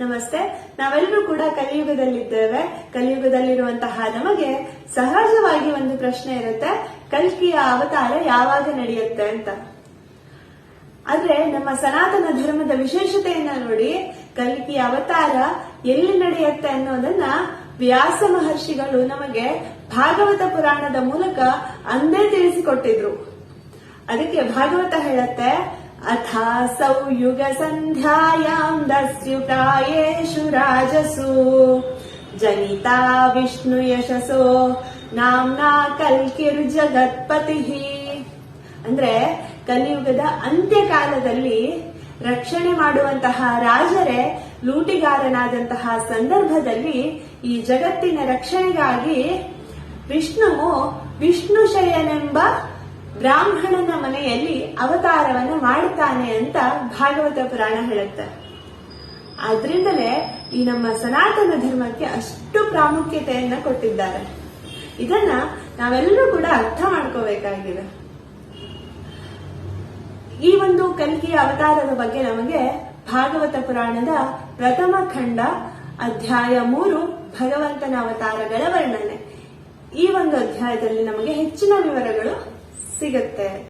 ನಮಸ್ತೆ. ನಾವೆಲ್ಲರೂ ಕೂಡ ಕಲಿಯುಗದಲ್ಲಿದ್ದೇವೆ. ಕಲಿಯುಗದಲ್ಲಿರುವಂತಹ ನಮಗೆ ಸಹಜವಾಗಿ ಒಂದು ಪ್ರಶ್ನೆ ಇರುತ್ತೆ. ಕಲ್ಕಿಯ ಅವತಾರ ಯಾವಾಗ ನಡೆಯುತ್ತೆ ಅಂತ. ಆದ್ರೆ ನಮ್ಮ ಸನಾತನ ಧರ್ಮದ ವಿಶೇಷತೆಯನ್ನ ನೋಡಿ, ಕಲ್ಕಿಯ ಅವತಾರ ಎಲ್ಲಿ ನಡೆಯುತ್ತೆ ಅನ್ನೋದನ್ನ ವ್ಯಾಸ ಮಹರ್ಷಿಗಳು ನಮಗೆ ಭಾಗವತ ಪುರಾಣದ ಮೂಲಕ ಅಂದೇ ತಿಳಿಸಿಕೊಟ್ಟಿದ್ರು. ಅದಕ್ಕೆ ಭಾಗವತ ಹೇಳತ್ತೆ ದಸ್ಯು ಪ್ರಾಯೇಷು ರಾಜಸು ಜನಿತಾ ವಿಷ್ಣು ಯಶಸೋ ನಾಮ್ನಾ ಕಲ್ಕಿರ್ ಜಗತ್ಪತಿ ಅಂದ್ರೆ ಕಲಿಯುಗದ ಅಂತ್ಯಕಾಲದಲ್ಲಿ ರಕ್ಷಣೆ ಮಾಡುವಂತಹ ರಾಜರೇ ಲೂಟಿಗಾರನಾದಂತಹ ಸಂದರ್ಭದಲ್ಲಿ ಈ ಜಗತ್ತಿನ ರಕ್ಷಣೆಗಾಗಿ ವಿಷ್ಣುವು ವಿಷ್ಣು ಶಯನೆಂಬ ಬ್ರಾಹ್ಮಣನ ಮನೆಯಲ್ಲಿ ಅವತಾರವನ್ನು ಮಾಡುತ್ತಾನೆ ಅಂತ ಭಾಗವತ ಪುರಾಣ ಹೇಳುತ್ತೆ. ಆದ್ರಿಂದಲೇ ಈ ನಮ್ಮ ಸನಾತನ ಧರ್ಮಕ್ಕೆ ಅಷ್ಟು ಪ್ರಾಮುಖ್ಯತೆಯನ್ನ ಕೊಟ್ಟಿದ್ದಾರೆ. ಇದನ್ನ ನಾವೆಲ್ಲರೂ ಕೂಡ ಅರ್ಥ ಮಾಡ್ಕೋಬೇಕಾಗಿದೆ. ಈ ಒಂದು ಕಲ್ಕಿಯ ಅವತಾರದ ಬಗ್ಗೆ ನಮಗೆ ಭಾಗವತ ಪುರಾಣದ ಪ್ರಥಮ ಖಂಡ ಅಧ್ಯಾಯ ಮೂರು ಭಗವಂತನ ಅವತಾರಗಳ ವರ್ಣನೆ. ಈ ಒಂದು ಅಧ್ಯಾಯದಲ್ಲಿ ನಮಗೆ ಹೆಚ್ಚಿನ ವಿವರಗಳು ಸಿಗುತ್ತೆ.